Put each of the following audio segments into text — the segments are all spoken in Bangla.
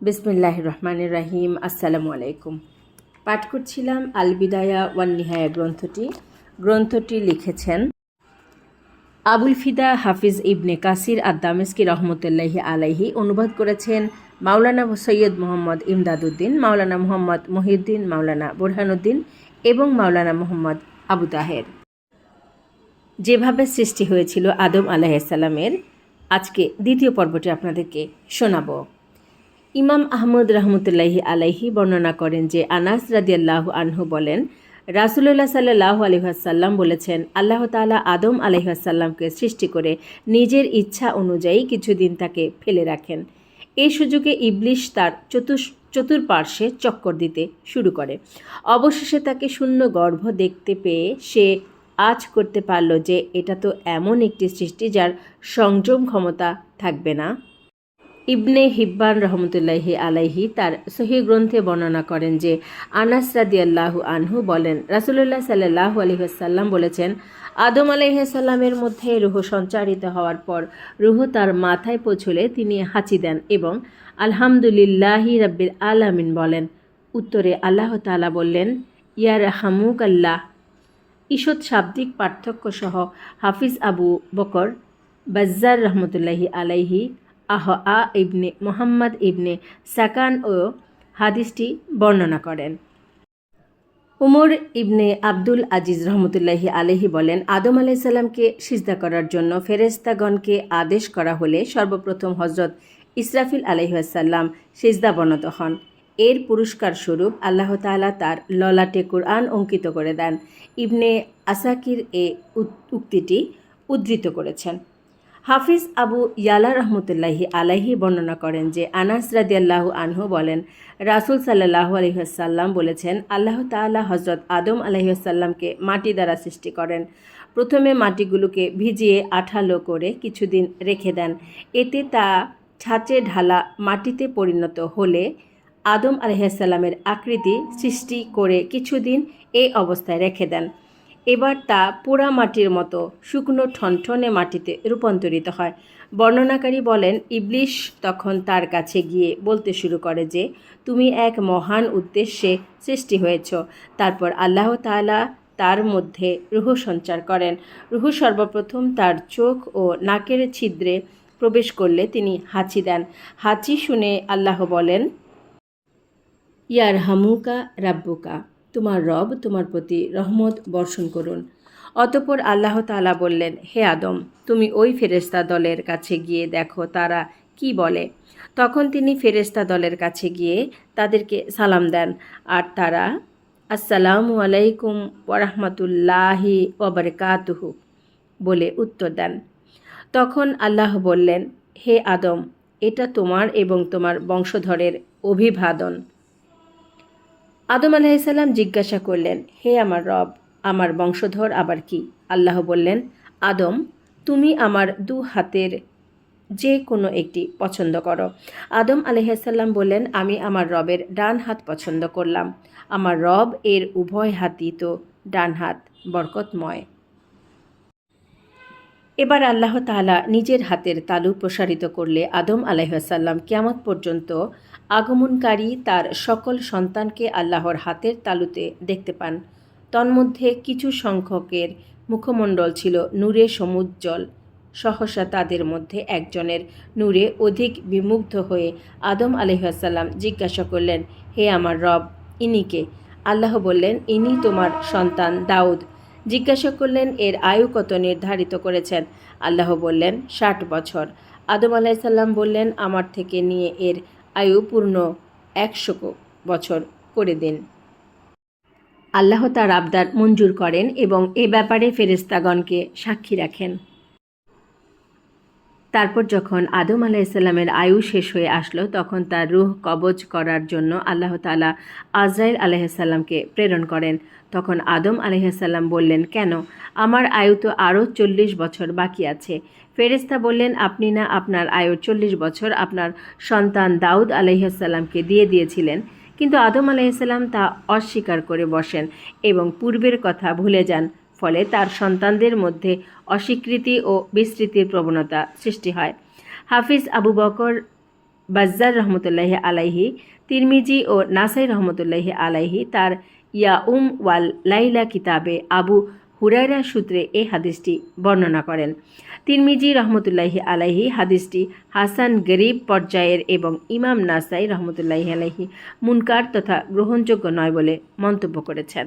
বিসমিল্লাহ রহমানুর রাহিম, আসসালামু আলাইকুম। পাঠ করছিলাম আল বিদায়া ওয়ান নিহায়া গ্রন্থটি। গ্রন্থটি লিখেছেন আবুল ফিদা হাফিজ ইবনে কাসির আদামেস্কি রহমতুল্লাহি আলাইহি। অনুবাদ করেছেন মাওলানা সৈয়দ মোহাম্মদ ইমদাদুদ্দিন, মাওলানা মোহাম্মদ মহিউদ্দিন, মাওলানা বুরহানুদ্দিন এবং মাওলানা মোহাম্মদ আবু তাহের। যেভাবে সৃষ্টি হয়েছিল আদম আলাহিসাল্লামের আজকে দ্বিতীয় পর্বটি আপনাদেরকে শোনাবো। ইমাম আহমদ রহমতুল্লাহি আলাইহি বর্ণনা করেন যে আনাস রাদিয়াল্লাহু আনহু বলেন, রাসুলুল্লাহ সাল্লাহ আলহাসাল্লাম বলেছেন, আল্লাহ তালা আদম আলহাসাল্লামকে সৃষ্টি করে নিজের ইচ্ছা অনুযায়ী কিছুদিন তাকে ফেলে রাখেন। এই সুযোগে ইবলিশ তার চতুর চতুর্পার্শ্বে চক্কর দিতে শুরু করে। অবশেষে তাকে শূন্য গর্ভ দেখতে পেয়ে সে আজ করতে পারল যে এটা তো এমন একটি সৃষ্টি যার সংযম ক্ষমতা থাকবে না। ইবনে হিব্বান রহমতুল্লাহি আলাইহি তার সহি গ্রন্থে বর্ণনা করেন যে, আনাস রাদিয়াল্লাহু আনহু বলেন, রাসুলুল্লাহ সাল্লাহ আলহিহাসাল্লাম বলেছেন, আদম আলাইহাসাল্লামের মধ্যে রুহ সঞ্চারিত হওয়ার পর রুহ তার মাথায় পৌঁছলে তিনি হাঁচি দেন এবং আলহামদুলিল্লাহি রাব্বিল আলামিন বলেন। উত্তরে আল্লাহ তালা বললেন, ইয়ার হামুক আল্লাহ ঈষৎ শাব্দিক পার্থক্য সহ হাফিজ আবু বকর বাজ্জার রহমতুল্লাহি আলাইহি আহ আ ইবনে মোহাম্মদ ইবনে সাকান ও হাদিসটি বর্ণনা করেন। উমর ইবনে আব্দুল আজিজ রহমতুল্লাহি আলহি বলেন, আদম আলাইসাল্লামকে সিজদা করার জন্য ফেরেস্তাগণকে আদেশ করা হলে সর্বপ্রথম হজরত ইসরাফিল আলহিহাসাল্লাম সিজদা বনত হন। এর পুরস্কার স্বরূপ আল্লাহ তালা তার ললাটে কোরআন অঙ্কিত করে দেন। ইবনে আসাকির এ উক্তিটি উদ্ধৃত করেছেন। হাফিজ আবু ইয়ালা রহমতুল্লাহি আলাহি বর্ণনা করেন যে আনাস রাদিয়াল্লাহু আনহু বলেন, রাসুল সাল্লাহ আলহিহাসাল্লাম বলেছেন, আল্লাহ তাআলা হজরত আদম আলহিহাসাল্লামকে মাটি দ্বারা সৃষ্টি করেন। প্রথমে মাটিগুলোকে ভিজিয়ে আঠালো করে কিছুদিন রেখে দেন। এতে তা ছাঁচে ঢালা মাটিতে পরিণত হলে আদম আলহিহাসাল্লামের আকৃতি সৃষ্টি করে কিছুদিন এই অবস্থায় রেখে দেন। এবার তা পোড়া মাটির মতো শুকনো ঠনঠনে মাটিতে রূপান্তরিত হয়। বর্ণনাকারী বলেন, ইবলিশ তখন তার কাছে গিয়ে বলতে শুরু করে যে, তুমি এক মহান উদ্দেশ্যে সৃষ্টি হয়েছ। তারপর আল্লাহ তাআলা তার মধ্যে রুহ সঞ্চার করেন। রুহ সর্বপ্রথম তার চোখ ও নাকের ছিদ্রে প্রবেশ করলে তিনি হাঁচি দেন। হাঁচি শুনে আল্লাহ বলেন ইয়ার হামুকা রাব্বুকা। তোমার রব তোমার প্রতি রহমত বর্ষণ করুন। অতপর আল্লাহ তালা বললেন, হে আদম, তুমি ওই ফেরেস্তা দলের কাছে গিয়ে দেখো তারা কি বলে। তখন তিনি ফেরেস্তা দলের কাছে গিয়ে তাদেরকে সালাম দেন আর তারা, আসসালামু আলাইকুম ওরহমতুল্লাহি ওবরকাতুহু বলে উত্তর দেন। তখন আল্লাহ বললেন, হে আদম, এটা তোমার এবং তোমার বংশধরের অভিবাদন। আদম আলাহিসাল্লাম জিজ্ঞাসা করলেন, হে আমার রব, আমার বংশধর আবার কি? আল্লাহ বললেন, আদম, তুমি আমার দু হাতের যে কোনো একটি পছন্দ করো। আদম আলহাসাল্লাম বললেন, আমি আমার রবের ডান হাত পছন্দ করলাম। আমার রব এর উভয় হাতই তো ডান হাত, বরকতময়। এবার আল্লাহ তালা নিজের হাতের তালু প্রসারিত করলে আদম আলাইসাল্লাম কেমত পর্যন্ত আগমনকারী তার সকল সন্তানকে আল্লাহর হাতের তালুতে দেখতে পান। তন্মধ্যে কিছু সংখ্যকের মুখমণ্ডল ছিল নূরে সমুজ্জ্বল। সহসা তাদের মধ্যে একজনের নূরে অধিক বিমুগ্ধ হয়ে আদম আলহাসাল্লাম জিজ্ঞাসা করলেন, হে আমার রব ইনিকে আল্লাহ বললেন, ইনি তোমার সন্তান দাউদ। জিজ্ঞাসা করলেন, এর আয়ু কত নির্ধারিত করেছেন? আল্লাহ বললেন, ষাট বছর। আদম আলাইসাল্লাম বললেন, আমার থেকে নিয়ে এর আয়ু পূর্ণ একশো বছর করে দিন। আল্লাহ তার আবদার মঞ্জুর করেন এবং এ ব্যাপারে ফেরেস্তাগণকে সাক্ষী রাখেন। তারপর যখন আদম আলাইসাল্লামের আয়ু শেষ হয়ে আসলো, তখন তার রুহ কবজ করার জন্য আল্লাহ তালা আজরাইল আলহাসাল্লামকে প্রেরণ করেন। তখন আদম আলহাসাল্লাম বললেন, কেন? আমার আয়ু তো আরও চল্লিশ বছর বাকি আছে। ফেরেস্তা বললেন, আপনি না আপনার আয়ু চল্লিশ বছর আপনার সন্তান দাউদ আলহাসাল্লামকে দিয়ে দিয়েছিলেন। কিন্তু আদম আলাইসাল্লাম তা অস্বীকার করে বসেন এবং পূর্বের কথা ভুলে যান। ফলে তার সন্তানদের মধ্যে অস্বীকৃতি ও বিস্তৃতির প্রবণতা সৃষ্টি হয়। হাফিজ আবু বকর বাজ্জার রহমতুল্লাহ আলাইহি, তিরমিজি ও নাসাই রহমতুল্লাহি আলাইহি তার ইয়া উম ওয়াল লাইলা কিতাবে আবু হুরাইরা সূত্রে এই হাদিসটি বর্ণনা করেন। তিরমিজি রহমতুল্লাহি আলাইহি হাদিসটি হাসান গরিব পর্যায়ের এবং ইমাম নাসাই রহমতুল্লাহি আলাইহি মুনকার তথা গ্রহণযোগ্য নয় বলে মন্তব্য করেছেন।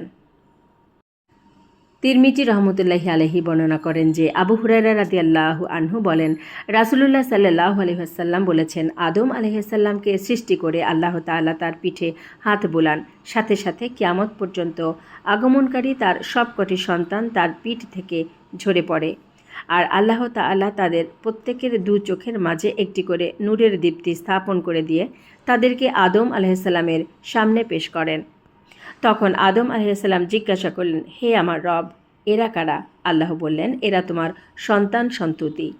তিরমিজি রহমতুল্লাহি আলহি বর্ণনা করেন যে, আবু হুরাইরা রাদি আল্লাহ আনহু বলেন, রাসুলুল্লাহ সাল্লাহ আলহিহাসাল্লাম বলেছেন, আদম আলহিহাসাল্লামকে সৃষ্টি করে আল্লাহ তাআলা তার পিঠে হাত বোলান। সাথে সাথে কিয়ামত পর্যন্ত আগমনকারী তার সবকটি সন্তান তার পিঠ থেকে ঝরে পড়ে। আর আল্লাহ তাআলা তাদের প্রত্যেকের দু চোখের মাঝে একটি করে নূরের দীপ্তি স্থাপন করে দিয়ে তাদেরকে আদম আলহিসাল্লামের সামনে পেশ করেন। তখন আদম আলাইসাল্লাম জিজ্ঞাসা করলেন, হে আমার রব, এরা কারা? আল্লাহ বললেন, এরা তোমার সন্তান সন্ততি।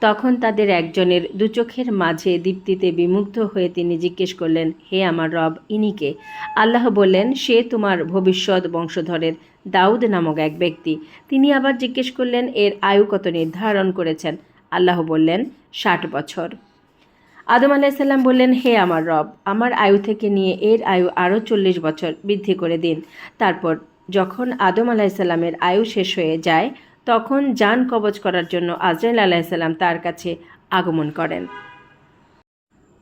তখন তাদের একজনের দুচোখের মাঝে দীপ্তিতে বিমুগ্ধ হয়ে তিনি জিজ্ঞেস করলেন, হে আমার রব ইনিকে আল্লাহ বললেন, সে তোমার ভবিষ্যৎ বংশধরের দাউদ নামক এক ব্যক্তি। তিনি আবার জিজ্ঞেস করলেন, এর আয়ু কত নির্ধারণ করেছেন? আল্লাহ বললেন, ষাট বছর। আদম আলাইসাল্লাম বললেন, হে আমার রব, আমার আয়ু থেকে নিয়ে এর আয়ু আরও চল্লিশ বছর বৃদ্ধি করে দিন। তারপর যখন আদম আলাইসাল্লামের আয়ু শেষ হয়ে যায়, তখন যান কবচ করার জন্য আজরাইল আলাইসাল্লাম তার কাছে আগমন করেন।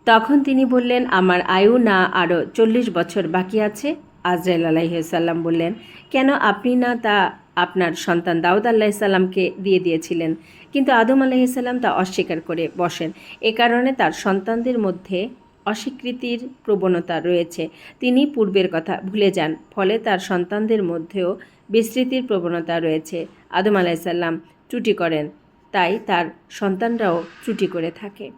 তখন তিনি বললেন, আমার আয়ু না আরও চল্লিশ বছর বাকি আছে? আজরাইল আলাইসাল্লাম বললেন, কেন আপনি না তা আপনার সন্তান দাউদ আল্লাহিসাল্লামকে দিয়ে দিয়েছিলেন। কিন্তু আদম আলাইসাল্লাম তা অস্বীকার করে বসেন। এ কারণে তার সন্তানদের মধ্যে অস্বীকৃতির প্রবণতা রয়েছে। তিনি পূর্বের কথা ভুলে যান, ফলে তার সন্তানদের মধ্যেও বিস্তৃতির প্রবণতা রয়েছে। আদম আলাইসাল্লাম ত্রুটি করেন, তাই তার সন্তানরাও ত্রুটি করে থাকে।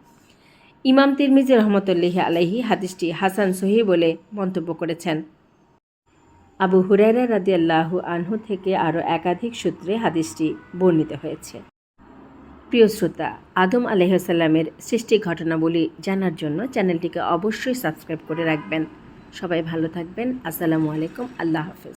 ইমাম তিরমিজি রহমতুল্লাহ আলাইহি হাদিসটি হাসান সহি বলে মন্তব্য করেছেন। আবু হুরাইরা রাদিয়াল্লাহু আনহু থেকে আরও একাধিক সূত্রে হাদিসটি বর্ণিত হয়েছে। প্রিয় শ্রোতা, আদম আলহামের সৃষ্টি ঘটনাবলী জানার জন্য চ্যানেলটিকে অবশ্যই সাবস্ক্রাইব করে রাখবেন। সবাই ভালো থাকবেন। আসসালামু আলাইকুম। আল্লাহ হাফেজ।